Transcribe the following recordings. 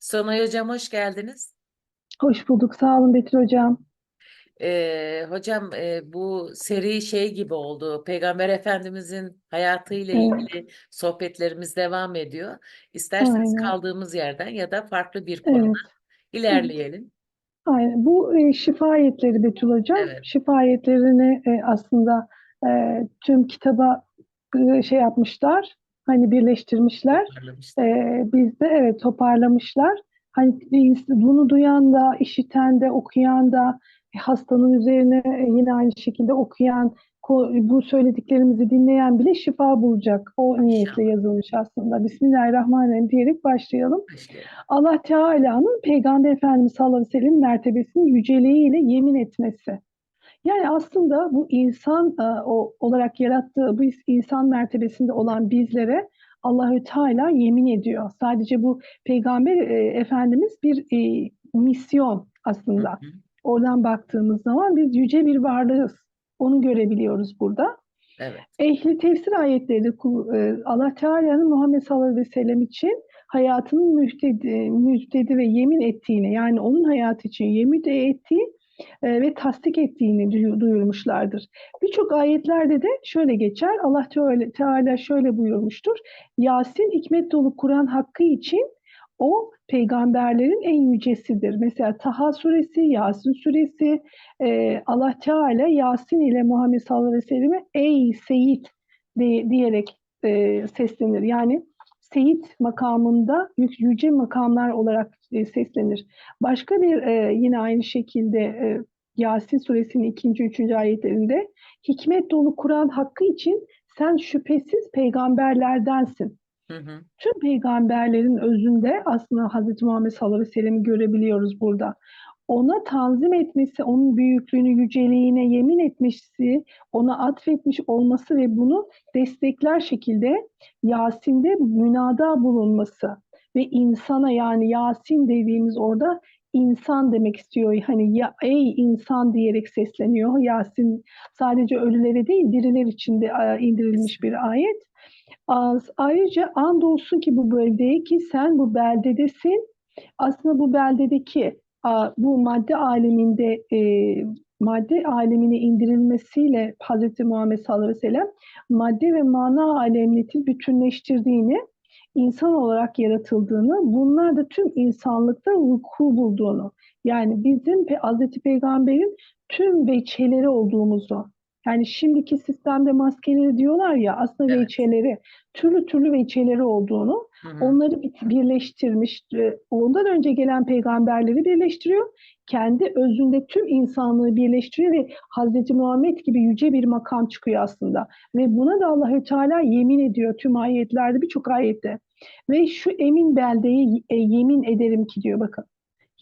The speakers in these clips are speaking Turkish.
Sonay Hocam hoş geldiniz. Hoş bulduk. Sağ olun Betül Hocam. Ee, hocam e, bu seri şey gibi oldu. Peygamber Efendimizin hayatıyla Evet, ilgili sohbetlerimiz devam ediyor. İsterseniz aynen. kaldığımız yerden ya da farklı bir konuda Evet, evet. ilerleyelim. Aynen. Bu e, şifa ayetleri Betül Hocam. Evet, Şifa ayetlerini e, aslında e, tüm kitaba e, şey yapmışlar. Hani birleştirmişler. toparlamıştık. E, biz de evet toparlamışlar. Hani bunu duyan da, işiten de, okuyan da, e, hastanın üzerine e, yine aynı şekilde okuyan, bu söylediklerimizi dinleyen bile şifa bulacak. O niyetle yazılmış aslında. Bismillahirrahmanirrahim diyerek. Başlayalım. Allah Teala'nın Peygamber Efendimiz sallallahu aleyhi ve sellem mertebesinin yüceliğiyle yemin etmesi. Yani aslında bu insan e, o, olarak yarattığı bu insan mertebesinde olan bizlere Allahü Teala yemin ediyor. Sadece bu Peygamber e, Efendimiz bir e, misyon aslında. hı. Oradan baktığımız zaman biz yüce bir varlığız. Onu görebiliyoruz burada. Evet. Ehli tefsir ayetleri de e, Allah Teala'nın Muhammed sallallahu aleyhi ve sellem için hayatının müjdedi, müjdedi ve yemin ettiğini yani onun hayatı için yemin de ettiği ve tasdik ettiğini duyu- duyurmuşlardır. Birçok ayetlerde de şöyle geçer. Allah Teala, şöyle buyurmuştur. Yasin hikmet dolu Kur'an hakkı için o peygamberlerin en yücesidir. Mesela Taha suresi, Yasin suresi, e, Allah Teala Yasin ile Muhammed sallallahu aleyhi ve selleme ey Seyit diyerek e, seslenir. Yani Seyit makamında yü- yüce makamlar olarak e, seslenir. Başka bir e, yine aynı şekilde e, Yasin suresinin ikinci, üçüncü ayetlerinde hikmet dolu Kur'an hakkı için sen şüphesiz peygamberlerdensin. Hı hı. Tüm peygamberlerin özünde aslında Hz. Muhammed sallallahu aleyhi ve sellem'i görebiliyoruz burada. Ona tanzim etmesi, onun büyüklüğünü, yüceliğine yemin etmesi, ona atfetmiş olması ve bunu destekler şekilde Yasin'de münada bulunması ve insana yani Yasin dediğimiz orada insan demek istiyor. Hani ya ey insan diyerek sesleniyor. Yasin sadece ölülere değil diriler için de indirilmiş bir ayet. Az- Ayrıca andolsun ki bu beldeye ki sen bu beldedesin. Aslında bu beldedeki bu madde aleminde e, madde alemine indirilmesiyle Hz. Muhammed sallallahu aleyhi ve sellem madde ve mana alemini bütünleştirdiğini, insan olarak yaratıldığını, bunlar da tüm insanlıkta vuku bulduğunu, yani bizim Hz. Peygamber'in tüm veçeleri olduğumuzu, yani şimdiki sistemde maskeleri diyorlar ya aslında Evet. veçeleri, türlü türlü veçeleri olduğunu, Hı hı. onları bir- birleştirmiş, ondan önce gelen peygamberleri birleştiriyor, kendi özünde tüm insanlığı birleştiriyor ve Hazreti Muhammed gibi yüce bir makam çıkıyor aslında. Ve buna da Allahü Teala yemin ediyor tüm ayetlerde, birçok ayette. Ve şu emin beldeye yemin ederim ki diyor bakın.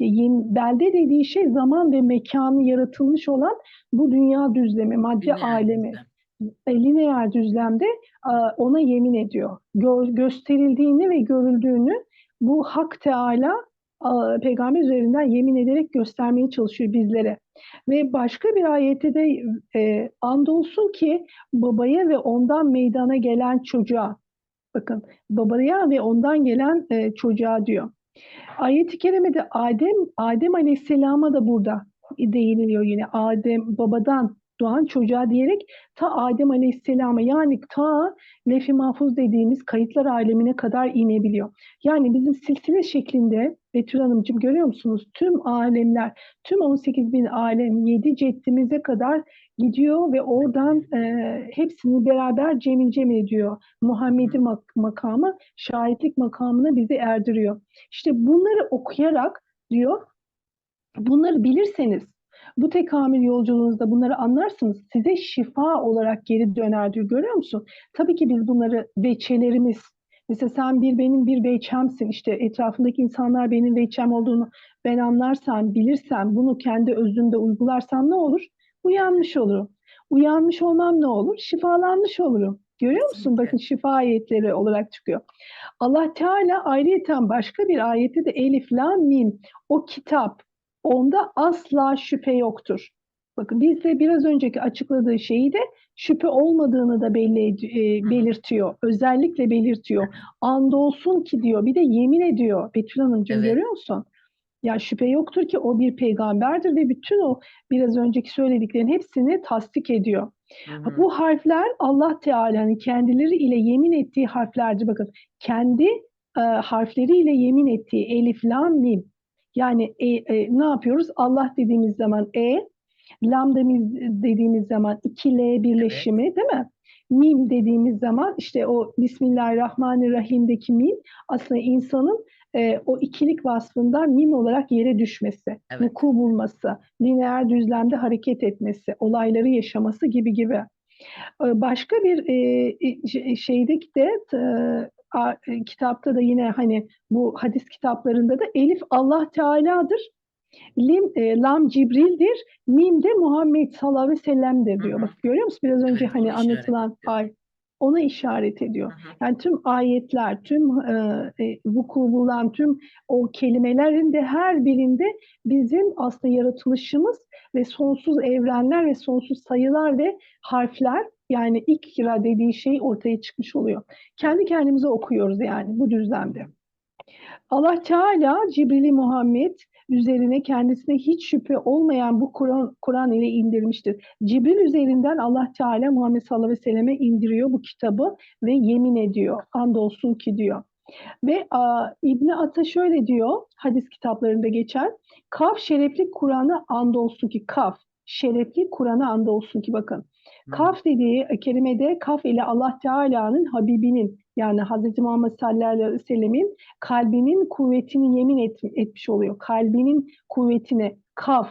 Yem- Belde dediği şey zaman ve mekanı yaratılmış olan bu dünya düzlemi, madde Lineer alemi düzlem. e, lineer düzlemde ona yemin ediyor. Gö- gösterildiğini ve görüldüğünü bu Hak Teala peygamber üzerinden yemin ederek göstermeye çalışıyor bizlere. Ve başka bir ayette de e, andolsun ki babaya ve ondan meydana gelen çocuğa bakın babaya ve ondan gelen e, çocuğa diyor. Ayet-i kerimede Adem Adem Aleyhisselam'a da burada değiniliyor yine. Adem babadan doğan çocuğa diyerek ta Adem Aleyhisselam'a yani ta Lef-i Mahfuz dediğimiz kayıtlar alemine kadar inebiliyor. Yani bizim silsile şeklinde Betül Hanımcığım görüyor musunuz? Tüm alemler, tüm 18 bin alem 7 ceddimize kadar gidiyor ve oradan e, hepsini beraber cemil cemil ediyor. Muhammed'i mak- makamı, şahitlik makamına bizi erdiriyor. İşte bunları okuyarak diyor, bunları bilirseniz bu tekamül yolculuğunuzda bunları anlarsınız. Size şifa olarak geri döner diyor. Görüyor musun? Tabii ki biz bunları veçelerimiz. Mesela sen bir benim bir veçemsin. İşte etrafındaki insanlar benim veçem olduğunu ben anlarsam, bilirsem, bunu kendi özümde uygularsam ne olur? Uyanmış olurum. Uyanmış olmam ne olur? Şifalanmış olurum. Görüyor musun? Bakın şifa ayetleri olarak çıkıyor. Allah Teala ayrıyeten başka bir ayette de Elif, Lam, Mim o kitap onda asla şüphe yoktur. Bakın bizde biraz önceki açıkladığı şeyi de şüphe olmadığını da belli e, belirtiyor. Özellikle belirtiyor. Andolsun ki diyor. Bir de yemin ediyor. Betül Hanımcığım Evet. görüyor musun? Ya şüphe yoktur ki o bir peygamberdir ve bütün o biraz önceki söylediklerin hepsini tasdik ediyor. Hı hı. Bu harfler Allah Teala'nın kendileri ile yemin ettiği harflerdir. Bakın kendi e, harfleriyle yemin ettiği elif, lam, mim. Yani e, e, ne yapıyoruz? Allah dediğimiz zaman e, lam dediğimiz, zaman 2L birleşimi değil mi? Mim dediğimiz zaman işte o Bismillahirrahmanirrahim'deki mim aslında insanın e, o ikilik vasfından mim olarak yere düşmesi, Evet. vuku bulması, lineer düzlemde hareket etmesi, olayları yaşaması gibi gibi. E, Başka bir e, e, şeydeki de e, kitapta da yine hani bu hadis kitaplarında da Elif Allah Teala'dır. Lim, e, lam Cibril'dir. Mim de Muhammed sallallahu aleyhi ve sellem'dir diyor. Bak görüyor musun? Biraz önce hani anlatılan ediyor. Ona işaret ediyor. Yani tüm ayetler, tüm e, e, vuku bulan tüm o kelimelerin de her birinde bizim aslında yaratılışımız ve sonsuz evrenler ve sonsuz sayılar ve harfler yani ikra dediği şey ortaya çıkmış oluyor. Kendi kendimize okuyoruz yani bu düzlemde. Allah Teala Cibril-i Muhammed üzerine kendisine hiç şüphe olmayan bu Kur'an Kur'an ile indirmiştir. Cibril üzerinden Allah Teala Muhammed sallallahu aleyhi ve selleme indiriyor bu kitabı ve yemin ediyor. Andolsun ki diyor. Ve a, İbni Ata şöyle diyor hadis kitaplarında geçen Kaf şerefli Kur'an'a andolsun ki kaf şerefli Kur'an'a andolsun ki bakın. Kaf dediği kelimede kaf ile Allah Teala'nın Habibinin yani Hz. Muhammed sallallahu aleyhi ve sellemin kalbinin kuvvetini yemin et- etmiş oluyor. Kalbinin kuvvetine kaf,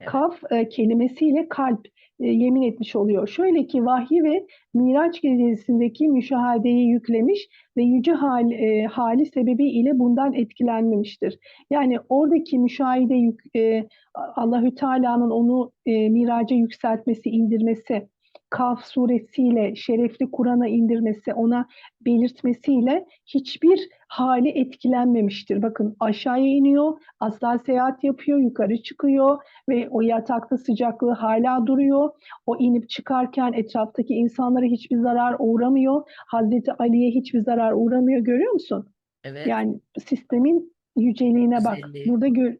Evet. kaf e, kelimesiyle kalp e, yemin etmiş oluyor. Şöyle ki vahyi ve Miraç gecesindeki müşahedeyi yüklemiş ve yüce hal, e, hali sebebiyle bundan etkilenmemiştir. Yani oradaki müşahede yük, e, Allahü Teala'nın onu e, miraca yükseltmesi, indirmesi, Kaf suresiyle şerefli Kur'an'a indirmesi, ona belirtmesiyle hiçbir hali etkilenmemiştir. Bakın aşağıya iniyor, asla seyahat yapıyor, yukarı çıkıyor ve o yatakta sıcaklığı hala duruyor. O inip çıkarken etraftaki insanlara hiçbir zarar uğramıyor. Hazreti Ali'ye hiçbir zarar uğramıyor. Görüyor musun? Evet. Yani sistemin yüceliğine bak. Güzelliği. Burada gör,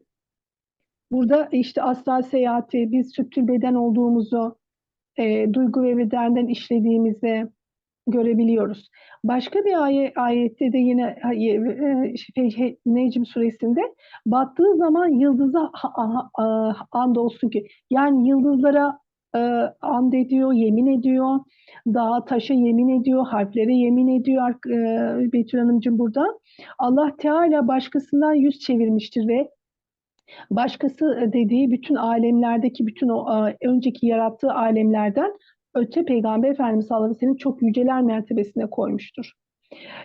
burada işte asla seyahati, biz sütül beden olduğumuzu, e, duygu ve bedenden işlediğimizi görebiliyoruz. Başka bir ayet, ayette de yine e, şey, Necm suresinde battığı zaman yıldıza ha- andolsun ki yani yıldızlara e, and ediyor, yemin ediyor, dağa taşa yemin ediyor, harflere yemin ediyor e, Betül Hanımcığım burada. Allah Teala başkasından yüz çevirmiştir ve başkası e, dediği bütün alemlerdeki bütün o önceki yarattığı alemlerden öte Peygamber Efendimiz sallallahu aleyhi çok yüceler mertebesine koymuştur.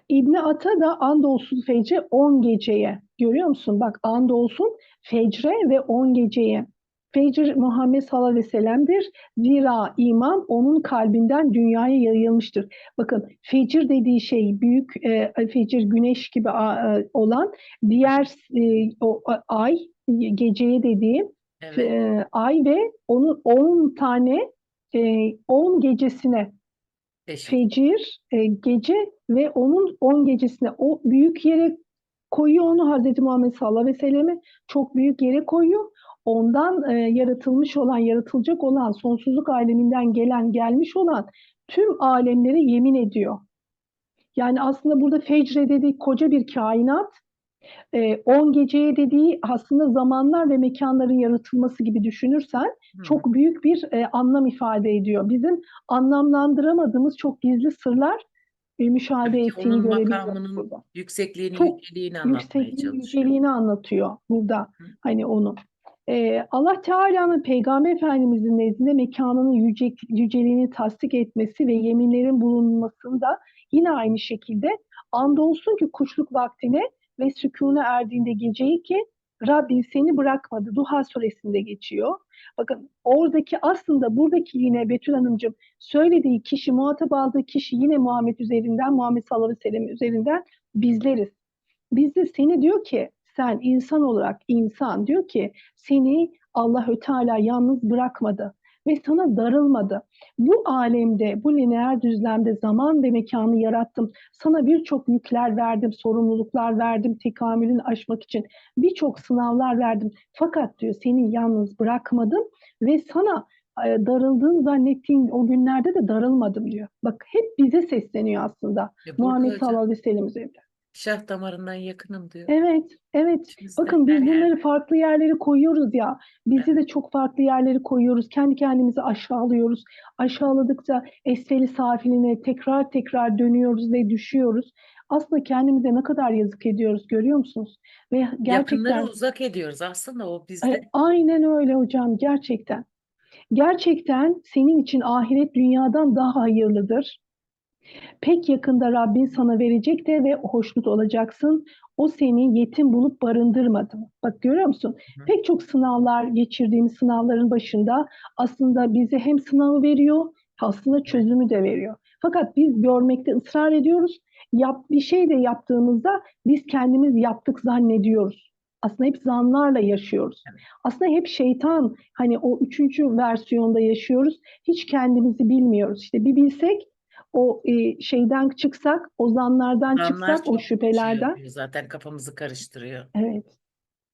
İbni Ata da andolsun fecre 10 geceye. Görüyor musun? Bak andolsun fecre ve 10 geceye. Fecr Muhammed sallallahu aleyhi ve sellem'dir. Zira iman onun kalbinden dünyaya yayılmıştır. Bakın fecir dediği şey büyük e, fecir güneş gibi a, e, olan diğer e, o a- ay geceye dediği Evet. e, ay ve onun 10 tane e, 10 gecesine Teşekkür. fecir e, gece ve onun 10 gecesine o büyük yere koyuyor onu Hz. Muhammed sallallahu aleyhi ve sellem'i çok büyük yere koyuyor. Ondan e, yaratılmış olan, yaratılacak olan, sonsuzluk aleminden gelen, gelmiş olan tüm alemlere yemin ediyor. Yani aslında burada fecre dediği koca bir kainat, 10 geceye dediği aslında zamanlar ve mekanların yaratılması gibi düşünürsen Hı çok büyük bir e, anlam ifade ediyor. Bizim anlamlandıramadığımız çok gizli sırlar e, müşahede Belki ettiğini onun görebiliyoruz burada. yüksekliğini, Çok yüceliğini anlatmaya çalışıyor. yüceliğini anlatıyor burada. Hı. Hani onu. Ee, Allah Teala'nın Peygamber Efendimizin nezdinde mekanının yüce, yüceliğini tasdik etmesi ve yeminlerin bulunmasında yine aynı şekilde andolsun ki kuşluk vaktine ve sükûna erdiğinde geceyi ki Rabbin seni bırakmadı. Duha suresinde geçiyor. Bakın oradaki aslında buradaki yine Betül Hanımcığım söylediği kişi, muhatap aldığı kişi yine Muhammed üzerinden, Muhammed sallallahu aleyhi ve sellem üzerinden bizleriz. Biz de seni diyor ki sen insan olarak insan diyor ki seni Allahü Teala yalnız bırakmadı ve sana darılmadı. Bu alemde, bu lineer düzlemde zaman ve mekanı yarattım. Sana birçok yükler verdim, sorumluluklar verdim, tekamülünü aşmak için birçok sınavlar verdim. Fakat diyor seni yalnız bırakmadım ve sana e, darıldığını zannettiğin o günlerde de darılmadım diyor. Bak hep bize sesleniyor aslında. E burada Muhammed sallallahu aleyhi ve sellem üzerinde. Şah damarından yakınım diyor. Evet, evet. İçimizde Bakın biz bunları yerde. farklı yerlere koyuyoruz ya. Bizi Evet. de çok farklı yerlere koyuyoruz. Kendi kendimizi aşağılıyoruz. Aşağıladıkça esfeli safiline tekrar tekrar dönüyoruz ve düşüyoruz. Aslında kendimize ne kadar yazık ediyoruz görüyor musunuz? Ve Yakınları gerçekten uzak ediyoruz. Aslında o bizde. aynen öyle hocam gerçekten. Gerçekten senin için ahiret dünyadan daha hayırlıdır. Pek yakında Rabbin sana verecek de ve hoşnut olacaksın. O seni yetim bulup barındırmadı? Bak görüyor musun? Hı. Pek çok sınavlar, geçirdiğimiz sınavların başında aslında bize hem sınavı veriyor, aslında çözümü de veriyor. Fakat biz görmekte ısrar ediyoruz. Yap, bir şey de yaptığımızda biz kendimiz yaptık zannediyoruz. Aslında hep zanlarla yaşıyoruz. Aslında hep şeytan hani o üçüncü versiyonda yaşıyoruz. Hiç kendimizi bilmiyoruz. İşte bir bilsek o e, şeyden çıksak, o zanlardan Zanlar çıksak, o şey şüphelerden. yapıyor zaten kafamızı karıştırıyor. Evet.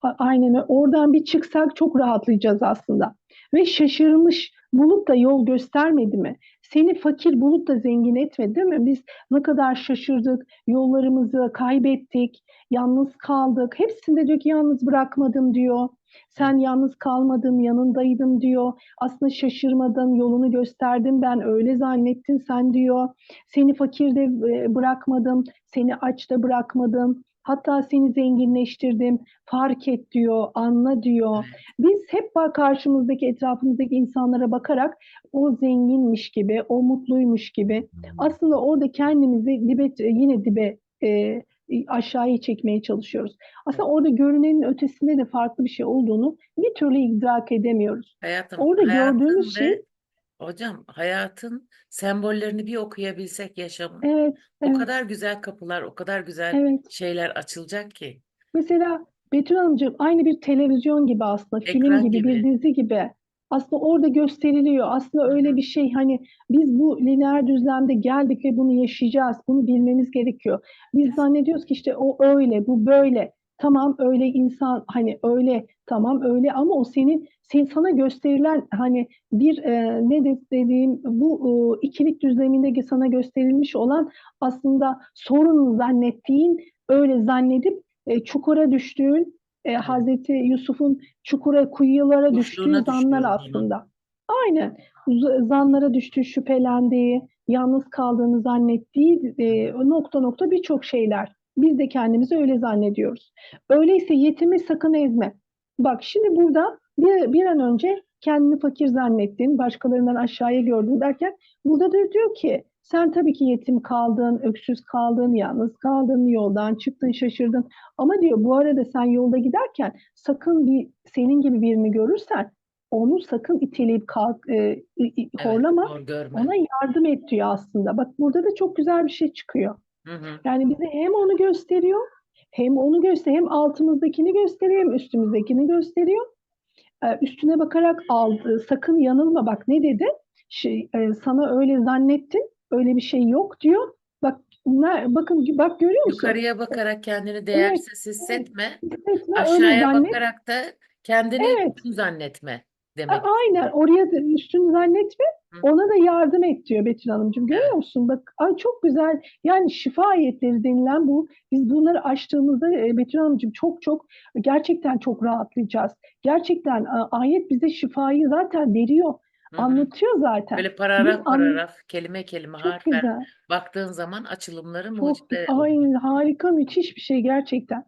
A- Aynen öyle. Oradan bir çıksak çok rahatlayacağız aslında. Ve şaşırmış bulup da yol göstermedi mi? Seni fakir bulup da zengin etmedi değil mi? Biz ne kadar şaşırdık, yollarımızı kaybettik, yalnız kaldık. Hepsinde diyor ki yalnız bırakmadım diyor. Sen yalnız kalmadın, yanındaydım diyor. Aslında şaşırmadın, yolunu gösterdim, ben öyle zannettin sen diyor. Seni fakir de e, bırakmadım, seni aç da bırakmadım. Hatta seni zenginleştirdim, fark et diyor, anla diyor. Biz hep bak karşımızdaki, etrafımızdaki insanlara bakarak o zenginmiş gibi, o mutluymuş gibi. Aslında orada kendimizi dibe, yine dibe e, aşağıya çekmeye çalışıyoruz. Aslında orada görünenin ötesinde de farklı bir şey olduğunu bir türlü idrak edemiyoruz. Hayatım, Orada gördüğümüz şey, ve hocam hayatın sembollerini bir okuyabilsek yaşamın evet, o evet, kadar güzel kapılar, o kadar güzel evet. şeyler açılacak ki. Mesela Betül Hanımcığım aynı bir televizyon gibi aslında, film Ekran gibi, bir gibi. dizi gibi. Aslında orada gösteriliyor. Aslında öyle bir şey hani biz bu lineer düzlemde geldik ve bunu yaşayacağız. Bunu bilmemiz gerekiyor. Biz zannediyoruz ki işte o öyle, bu böyle. Tamam öyle insan hani öyle tamam öyle ama o senin sen, sana gösterilen hani bir e, ne de- dediğim bu e, ikilik düzleminde sana gösterilmiş olan aslında sorun zannettiğin öyle zannedip e, çukura düştüğün e. Hazreti Yusuf'un çukura kuyulara düştüğü Boşluğuna zanlar onun. aslında. Aynen. Z- Zanlara düştüğü, şüphelendiği, yalnız kaldığını zannettiği e, nokta nokta birçok şeyler. Biz de kendimizi öyle zannediyoruz. Öyleyse yetimi sakın ezme. Bak şimdi burada bir, bir an önce kendini fakir zannettin, başkalarından aşağıya gördün derken burada da diyor ki sen tabii ki yetim kaldın, öksüz kaldın, yalnız kaldın, yoldan çıktın, şaşırdın. Ama diyor bu arada sen yolda giderken sakın bir senin gibi birini görürsen onu sakın iteleyip kalk, e, i- Evet, horlama, ona yardım et diyor aslında. Bak burada da çok güzel bir şey çıkıyor. Hı hı. Yani bize hem onu gösteriyor, hem onu gösteriyor, hem altımızdakini gösteriyor, hem üstümüzdekini gösteriyor. Ee, üstüne bakarak aldı, sakın yanılma bak ne dedi? Şey, e, sana öyle zannettin, öyle bir şey yok diyor. Bak ne, bakın bak görüyor musun? Yukarıya bakarak kendini Evet, değersiz hissetme. hissetme, öyle Aşağıya zannet. bakarak da kendini Evet. üstün zannetme A- demek. Aynen oraya da üstün zannetme, Hı. ona da yardım et diyor Betül Hanımcığım. Görüyor Evet. musun? Bak ay çok güzel. Yani şifa ayetleri denilen bu. Biz bunları açtığımızda e, Betül Hanımcığım çok çok gerçekten çok rahatlayacağız. Gerçekten a- ayet bize şifayı zaten veriyor. Hı hı. Anlatıyor zaten. Böyle Biz paragraf an- paragraf, kelime kelime, çok harf güzel. baktığın zaman açılımları mucize aynen harika müthiş bir şey gerçekten.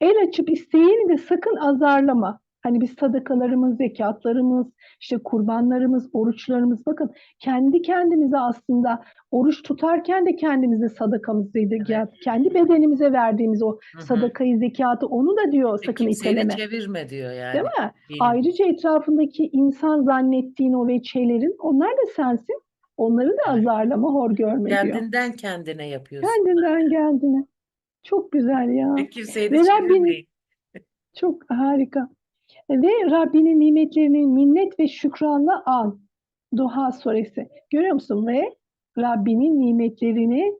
El açıp isteyeni de sakın azarlama. Hani biz sadakalarımız, zekatlarımız, işte kurbanlarımız, oruçlarımız bakın kendi kendimize aslında oruç tutarken de kendimize sadakamızıydı. Evet. Kendi bedenimize verdiğimiz o Hı hı. sadakayı, zekatı onu da diyor Ve sakın iteleme. çevirme diyor yani. Değil mi? Dinin. Ayrıca etrafındaki insan zannettiğin o veçelerin onlar da sensin. Onları da azarlama, hor görme diyor. Kendinden kendine yapıyorsun. Kendinden kendine. Çok güzel ya. Ve kimseyi de Ve Rabbin çok harika. Ve Rabbinin nimetlerini minnet ve şükranla al. Duha suresi. Görüyor musun? Ve Rabbinin nimetlerini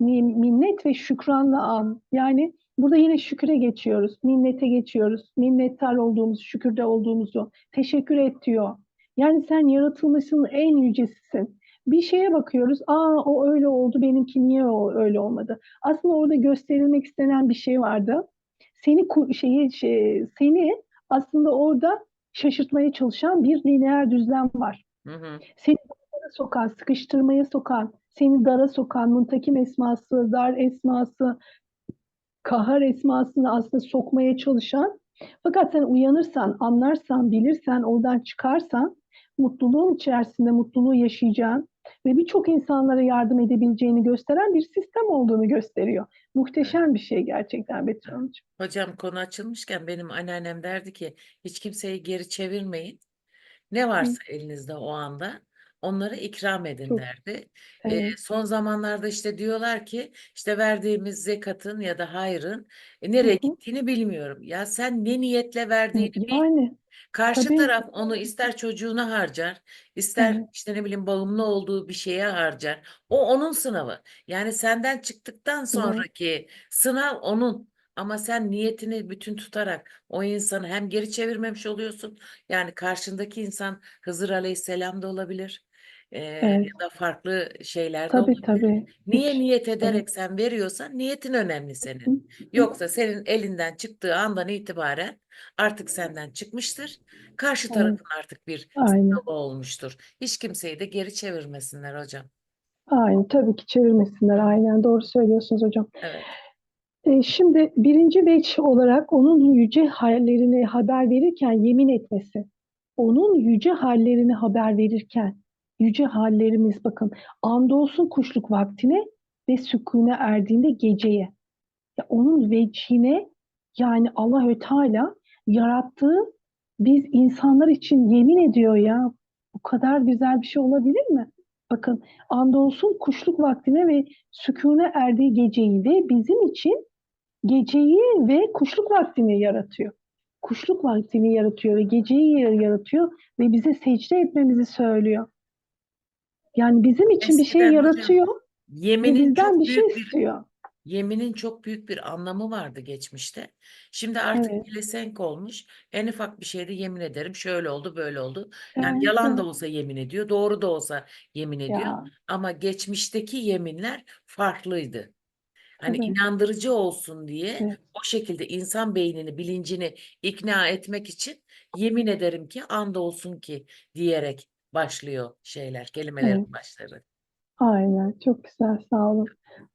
ni- minnet ve şükranla an. Yani burada yine şüküre geçiyoruz. Minnete geçiyoruz. Minnettar olduğumuz, şükürde olduğumuzu teşekkür et diyor. Yani sen yaratılmışın en yücesisin. Bir şeye bakıyoruz. Aa o öyle oldu. Benimki niye o öyle olmadı? Aslında orada gösterilmek istenen bir şey vardı. Seni şeyi şey, seni aslında orada şaşırtmaya çalışan bir lineer düzlem var. Hı hı. Seni dara sokan, sıkıştırmaya sokan, seni dara sokan, muntakim esması, dar esması, kahar esmasını aslında sokmaya çalışan. Fakat sen uyanırsan, anlarsan, bilirsen, oradan çıkarsan mutluluğun içerisinde mutluluğu yaşayacağın ve birçok insanlara yardım edebileceğini gösteren bir sistem olduğunu gösteriyor. Muhteşem bir şey gerçekten Betül Hanımcığım. Hocam konu açılmışken benim anneannem derdi ki hiç kimseyi geri çevirmeyin. Ne varsa elinizde o anda onları ikram edin derdi. Evet. Ee, son zamanlarda işte diyorlar ki işte verdiğimiz zekatın ya da hayrın e, nereye Hı hı. gittiğini bilmiyorum. Ya sen ne niyetle verdiğini bil. Yani Karşı tabii. taraf onu ister çocuğuna harcar, ister Evet. işte ne bileyim bağımlı olduğu bir şeye harcar. O onun sınavı. Yani senden çıktıktan sonraki sınav onun. Ama sen niyetini bütün tutarak o insanı hem geri çevirmemiş oluyorsun. Yani karşındaki insan Hızır Aleyhisselam da olabilir. Ee, Evet. ya da farklı şeyler de tabii olabilir. tabii. Niye Hiç- niyet evet. ederek sen veriyorsan niyetin önemli Hı senin. hı. Yoksa senin elinden çıktığı andan itibaren artık senden çıkmıştır. Karşı Evet. tarafın artık bir Aynen. sınavı olmuştur. Hiç kimseyi de geri çevirmesinler hocam. Aynen. Tabii ki çevirmesinler. Aynen. Doğru söylüyorsunuz hocam. Evet. E, Şimdi birinci veç olarak onun yüce hallerini haber verirken yemin etmesi. Onun yüce hallerini haber verirken yüce hallerimiz bakın andolsun kuşluk vaktine ve sükûne erdiğinde geceye. Ya onun vecihine yani Allahü Teala yarattığı biz insanlar için yemin ediyor ya. Bu kadar güzel bir şey olabilir mi? Bakın andolsun kuşluk vaktine ve sükûne erdiği geceyi ve bizim için geceyi ve kuşluk vaktini yaratıyor. Kuşluk vaktini yaratıyor ve geceyi yaratıyor ve bize secde etmemizi söylüyor. Yani bizim için bir şey Eskiden hocam, yaratıyor Yeminin bizden bir şey bir istiyor. Yeminin çok büyük bir anlamı vardı geçmişte. Şimdi artık Evet. pelesenk olmuş. En ufak bir şeyde yemin ederim şöyle oldu böyle oldu. Yani Evet, yalan da evet. olsa yemin ediyor, doğru da olsa yemin ediyor. Ya Ama geçmişteki yeminler farklıydı. Hani tabii. inandırıcı olsun diye Evet. o şekilde insan beynini, bilincini ikna etmek için yemin ederim ki and olsun ki diyerek başlıyor şeyler, kelimelerin Evet. başları. Aynen. Çok güzel. Sağ olun.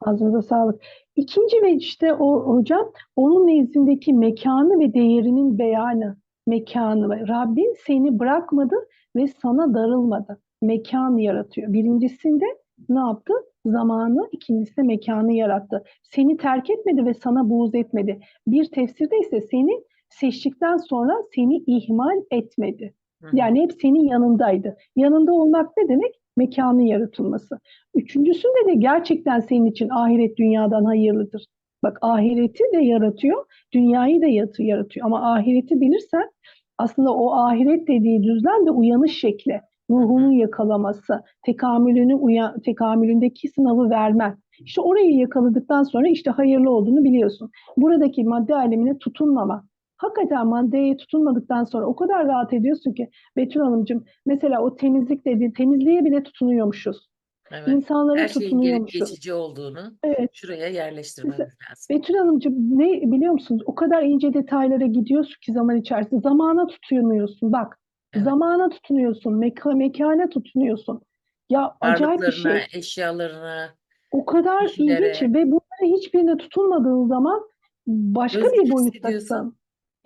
Ağzınıza sağlık. İkinci ve işte o hocam onun nezdindeki mekanı ve değerinin beyanı. Mekanı. Rabbin seni bırakmadı ve sana darılmadı. Mekan yaratıyor. Birincisinde ne yaptı? Zamanı, ikincisinde mekanı yarattı. Seni terk etmedi ve sana buğz etmedi. Bir tefsirde ise seni seçtikten sonra seni ihmal etmedi. Yani hep senin yanındaydı. Yanında olmak ne demek? Mekanı yaratılması. Üçüncüsünde de gerçekten senin için ahiret dünyadan hayırlıdır. Bak ahireti de yaratıyor, dünyayı da yaratıyor. Ama ahireti bilirsen aslında o ahiret dediği düzlem de uyanış şekli, ruhunun yakalaması, tekamülünü uya, tekamülündeki sınavı vermen. İşte orayı yakaladıktan sonra işte hayırlı olduğunu biliyorsun. Buradaki madde alemine tutunmama. Hakikaten maddeye tutunmadıktan sonra o kadar rahat ediyorsun ki Betül Hanımcığım mesela o temizlik dediğin temizliğe bile tutunuyormuşuz. Evet. İnsanlara Her şeyin gelip geçici olduğunu Evet. şuraya yerleştirmemiz lazım. Betül Hanımcığım ne biliyor musunuz? O kadar ince detaylara gidiyorsun ki zaman içerisinde. Zamana tutunuyorsun. Bak. Evet. Zamana tutunuyorsun. Meka, mekana tutunuyorsun. Ya acayip bir şey. Eşyalarına, O kadar kişilere. ilginç ve bunlara hiçbirine tutunmadığın zaman başka bir hissediyorsun.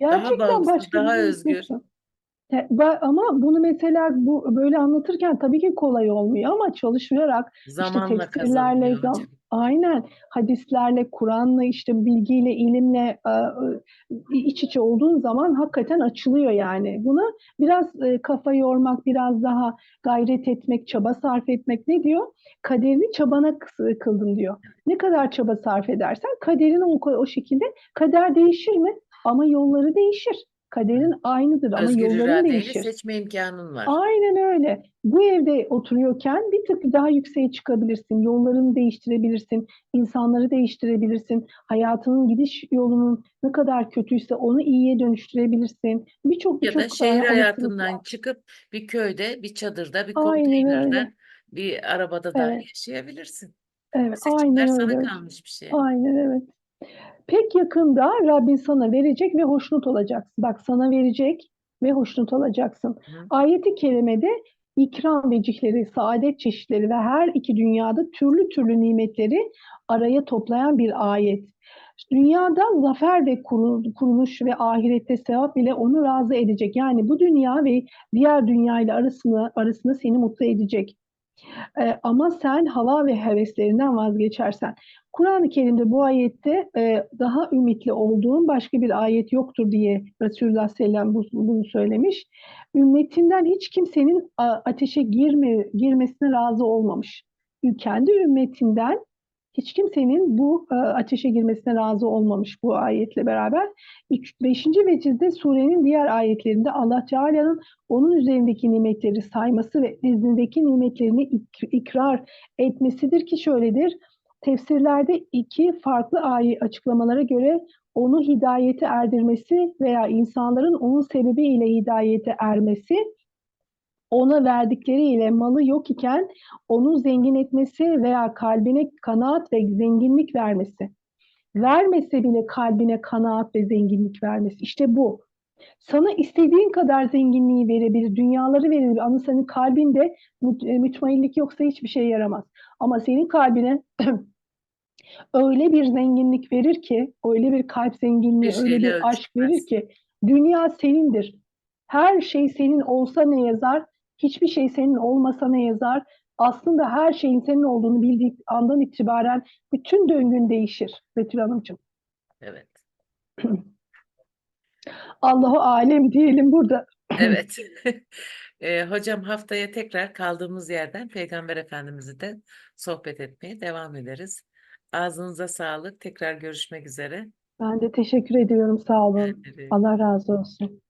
Daha Gerçekten bağımsız, başka daha bir özgür. Te- ba- Ama bunu mesela bu böyle anlatırken tabii ki kolay olmuyor ama çalışarak işte Zamanla tefsirlerle, kazanılıyor zam- hocam. aynen hadislerle, Kur'an'la, işte bilgiyle, ilimle e, e, iç içe olduğun zaman hakikaten açılıyor yani. Buna biraz e, kafa yormak, biraz daha gayret etmek, çaba sarf etmek ne diyor? Kaderini çabana kıs- kıldım diyor. Ne kadar çaba sarf edersen kaderin o, o şekilde kader değişir mi? Ama yolları değişir. kaderin aynıdır ama Özgür yolların değişir. seçme imkanın var. Aynen öyle. Bu evde oturuyorken bir tık daha yükseğe çıkabilirsin. Yollarını değiştirebilirsin. insanları değiştirebilirsin. Hayatının gidiş yolunun ne kadar kötüyse onu iyiye dönüştürebilirsin. Birçok Ya da birçok şehir hayatından çıkıp bir köyde, bir çadırda, bir Aynen konteynerde, öyle. bir arabada da Evet. yaşayabilirsin. Evet, Seçimler aynen sana öyle. kalmış bir şey. Aynen evet. Pek yakında Rabbin sana verecek ve hoşnut olacaksın. Bak sana verecek ve hoşnut olacaksın. Hı. Ayeti kerimede ikram vecihleri, saadet çeşitleri ve her iki dünyada türlü türlü nimetleri araya toplayan bir ayet. Dünyada zafer ve kurul- kuruluş ve ahirette sevap ile onu razı edecek. Yani bu dünya ve diğer dünya ile arasında, arasında seni mutlu edecek. Ee, ama sen hava ve heveslerinden vazgeçersen. Kur'an-ı Kerim'de bu ayette e, daha ümitli olduğum başka bir ayet yoktur diye Resulullah Sellem bu- bunu söylemiş. Ümmetinden hiç kimsenin ateşe girme, girmesine razı olmamış. Kendi ümmetinden hiç kimsenin bu e, ateşe girmesine razı olmamış bu ayetle beraber. Üç- Beşinci vecizde surenin diğer ayetlerinde Allah Teala'nın onun üzerindeki nimetleri sayması ve iznindeki nimetlerini ik- ikrar etmesidir ki şöyledir. Tefsirlerde iki farklı ayet açıklamalara göre onu hidayete erdirmesi veya insanların onun sebebiyle hidayete ermesi, ona verdikleriyle malı yok iken onu zengin etmesi veya kalbine kanaat ve zenginlik vermesi. Vermese bile kalbine kanaat ve zenginlik vermesi. İşte bu. Sana istediğin kadar zenginliği verebilir, dünyaları verebilir ama senin kalbinde mut- e, mütmainlik yoksa hiçbir şey yaramaz. Ama senin kalbine öyle bir zenginlik verir ki, öyle bir kalp zenginliği, Bir öyle bir aşk verir ki dünya senindir. Her şey senin olsa ne yazar, hiçbir şey senin olmasa ne yazar. Aslında her şeyin senin olduğunu bildiği andan itibaren bütün döngün değişir Betül Hanımcığım. Evet. Allahu alem diyelim burada. Evet. Eee, hocam haftaya tekrar kaldığımız yerden Peygamber Efendimiz'i de sohbet etmeye devam ederiz. Ağzınıza sağlık. Tekrar görüşmek üzere. Ben de teşekkür ediyorum. Sağ olun. Kendinize- Allah razı olsun.